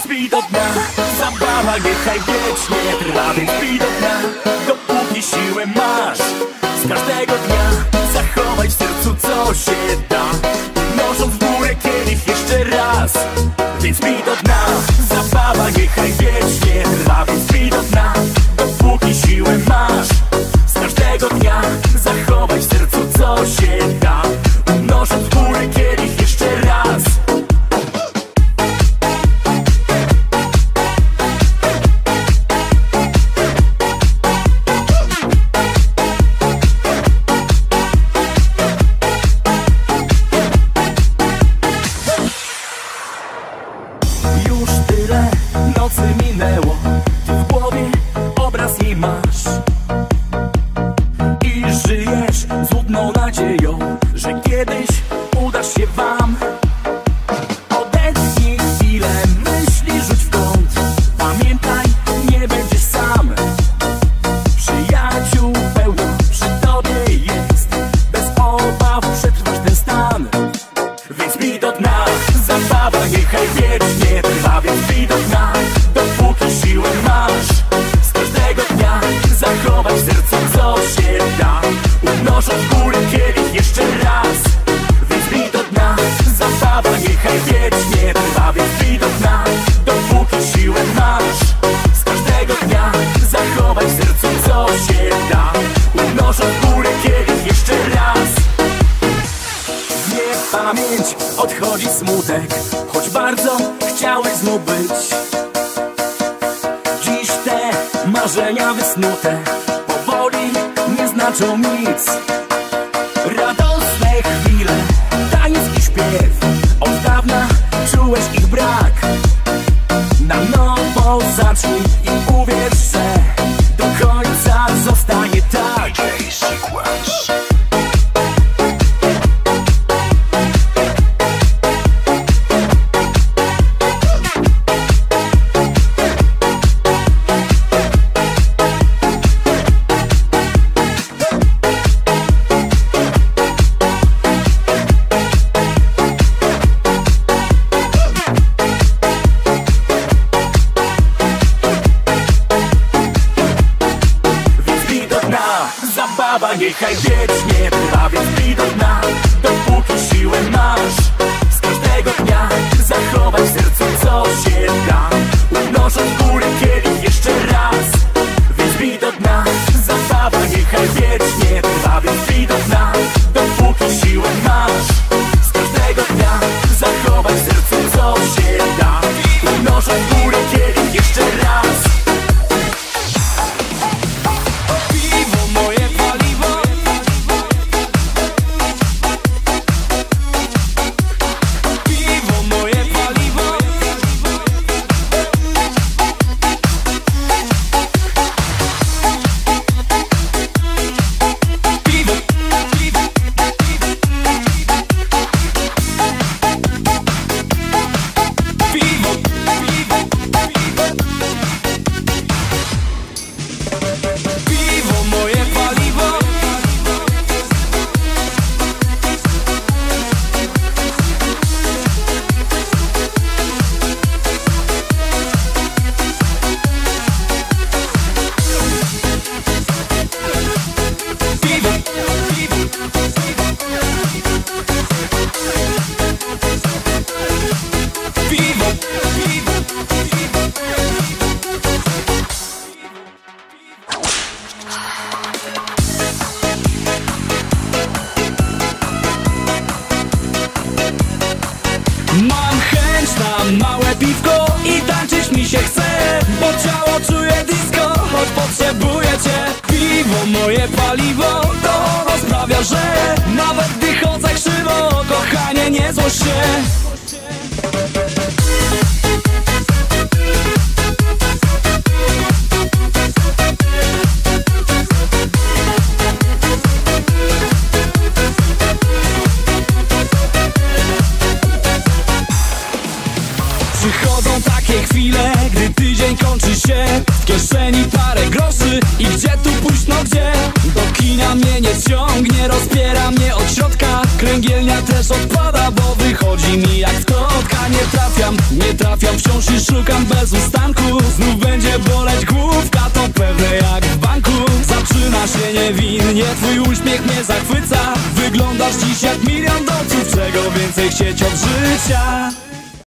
Więc pij do dna. Zabawa niechaj wiecznie trwa Więc pij do dna. Dopóki siłę masz Z każdego dnia Zachowaj w sercu co się pamięć, odchodzi smutek Choć bardzo chciałeś znów być. Dziś te marzenia wysnute Powoli nie znaczą nic. Radosne chwile, taniec i śpiew Od dawna czułeś ich brak. Na nowo zacznij i uwierz, Zabawa niechaj wiecznie trwa Więc pij do dna Dopóki siłę masz Z każdego dnia Zachowaj w sercu co się da. Unosząc w górę kielich jeszcze raz Więc pij do dna. Zabawa niechaj wiecznie trwa Więc pij do dna Dopóki siłę masz Z każdego dnia Zachowaj w sercu co się da. Unosząc Mam chęć na małe piwko i tańczyć mi się chce. Bo ciało czuje disco, choć potrzebuję cię. Piwo moje paliwo, to ono sprawia, że Nawet gdy Przychodzą takie chwile, gdy tydzień kończy się. W kieszeni parę groszy i gdzie tu pójść, no gdzie? Do kina mnie nie ciągnie, rozpiera mnie od środka. Kręgielnia też odpada, bo wychodzi mi jak w kotka Nie trafiam, nie trafiam, wciąż i szukam bez ustanku. Znów będzie boleć główka, to pewne jak w banku. Zaczyna się niewinnie, twój uśmiech mnie zachwyca. Wyglądasz dziś jak milion dolców, czego więcej chcieć od życia